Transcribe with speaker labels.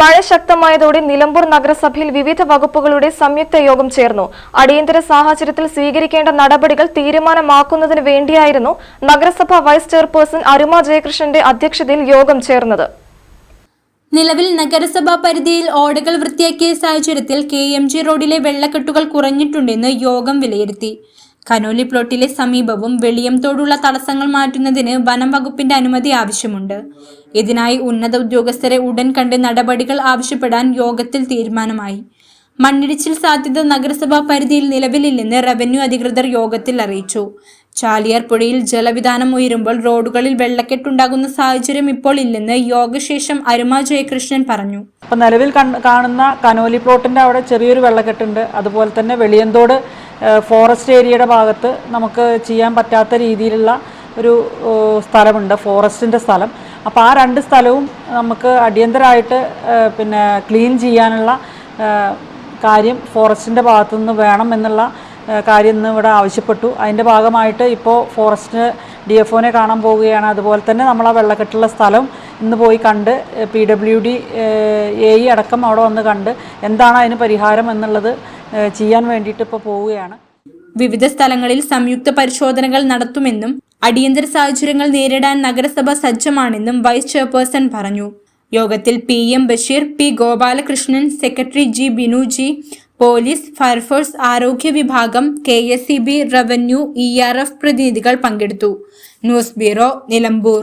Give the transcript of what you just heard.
Speaker 1: മഴ ശക്തമായതോടെ നിലമ്പൂർ നഗരസഭയിൽ വിവിധ വകുപ്പുകളുടെ സംയുക്ത യോഗം ചേർന്നു. അടിയന്തര സാഹചര്യത്തിൽ സ്വീകരിക്കേണ്ട നടപടികൾ തീരുമാനമാക്കുന്നതിന് വേണ്ടിയായിരുന്നു നഗരസഭ വൈസ് ചെയർപേഴ്സൺ അരുമ ജയകൃഷ്ണന്റെ അധ്യക്ഷതയിൽ യോഗം ചേർന്നത്.
Speaker 2: നിലവിൽ നഗരസഭാ പരിധിയിൽ ഓടകൾ വൃത്തിയാക്കിയ സാഹചര്യത്തിൽ കെ എം ജി റോഡിലെ വെള്ളക്കെട്ടുകൾ കുറഞ്ഞിട്ടുണ്ടെന്ന് യോഗം വിലയിരുത്തി. കനോലി പ്ലോട്ടിലെ സമീപവും വെളിയം തോടുള്ള തടസ്സങ്ങൾ മാറ്റുന്നതിന് വനം വകുപ്പിന്റെ അനുമതി ആവശ്യമുണ്ട്. ഇതിനായി ഉന്നത ഉദ്യോഗസ്ഥരെ ഉടൻ കണ്ട് നടപടികൾ ആവശ്യപ്പെടാൻ യോഗത്തിൽ തീരുമാനമായി. മണ്ണിടിച്ചിൽ സാധ്യത നഗരസഭാ പരിധിയിൽ നിലവിലില്ലെന്ന് റവന്യൂ അധികൃതർ യോഗത്തിൽ അറിയിച്ചു. ചാലിയാർ പുഴയിൽ ജലവിധാനം ഉയരുമ്പോൾ റോഡുകളിൽ വെള്ളക്കെട്ടുണ്ടാകുന്ന സാഹചര്യം ഇപ്പോൾ ഇല്ലെന്ന് യോഗശേഷം അരുമ ജയകൃഷ്ണൻ പറഞ്ഞു.
Speaker 3: അപ്പം നിലവിൽ കാണുന്ന കനോലി പ്ലോട്ടിന്റെ അവിടെ ചെറിയൊരു വെള്ളക്കെട്ടുണ്ട്. അതുപോലെ തന്നെ വെളിയന്തോട് ഫോറസ്റ്റ് ഏരിയയുടെ ഭാഗത്ത് നമുക്ക് ചെയ്യാൻ പറ്റാത്ത രീതിയിലുള്ള ഒരു സ്ഥലമുണ്ട്. ഫോറസ്റ്റിന്റെ സ്ഥലം. അപ്പോൾ ആ രണ്ട് സ്ഥലവും നമുക്ക് അടിയന്തരമായിട്ട് പിന്നെ ക്ലീൻ ചെയ്യാനുള്ള കാര്യം ഫോറസ്റ്റിന്റെ ഭാഗത്തു നിന്ന് വേണം എന്നുള്ള കാര്യം ഇന്ന് ഇവിടെ ആവശ്യപ്പെട്ടു. അതിന്റെ ഭാഗമായിട്ട് ഇപ്പോൾ ഫോറസ്റ്റ് ഡി എഫ് ഒനെ കാണാൻ പോവുകയാണ്. അതുപോലെ തന്നെ നമ്മൾ ആ വെള്ളക്കെട്ടുള്ള സ്ഥലം ഇന്ന് പോയി കണ്ട് പി ഡബ്ല്യു ഡി എ അടക്കം അവിടെ വന്ന് കണ്ട് എന്താണ് അതിന് പരിഹാരം എന്നുള്ളത് ചെയ്യാൻ വേണ്ടിയിട്ട് ഇപ്പോൾ പോവുകയാണ്.
Speaker 2: വിവിധ സ്ഥലങ്ങളിൽ സംയുക്ത പരിശോധനകൾ നടത്തുമെന്നും അടിയന്തര സാഹചര്യങ്ങൾ നേരിടാൻ നഗരസഭ സജ്ജമാണെന്നും വൈസ് ചെയർപേഴ്സൺ പറഞ്ഞു. യോഗത്തിൽ P M Basheer P Gopalakrishnan secretary G Binuji police fire force ആരോഗ്യ വിഭാഗം K S C B revenue E R F പ്രതിനിധികൾ പങ്കെടുത്തു. News bureau Nilambur.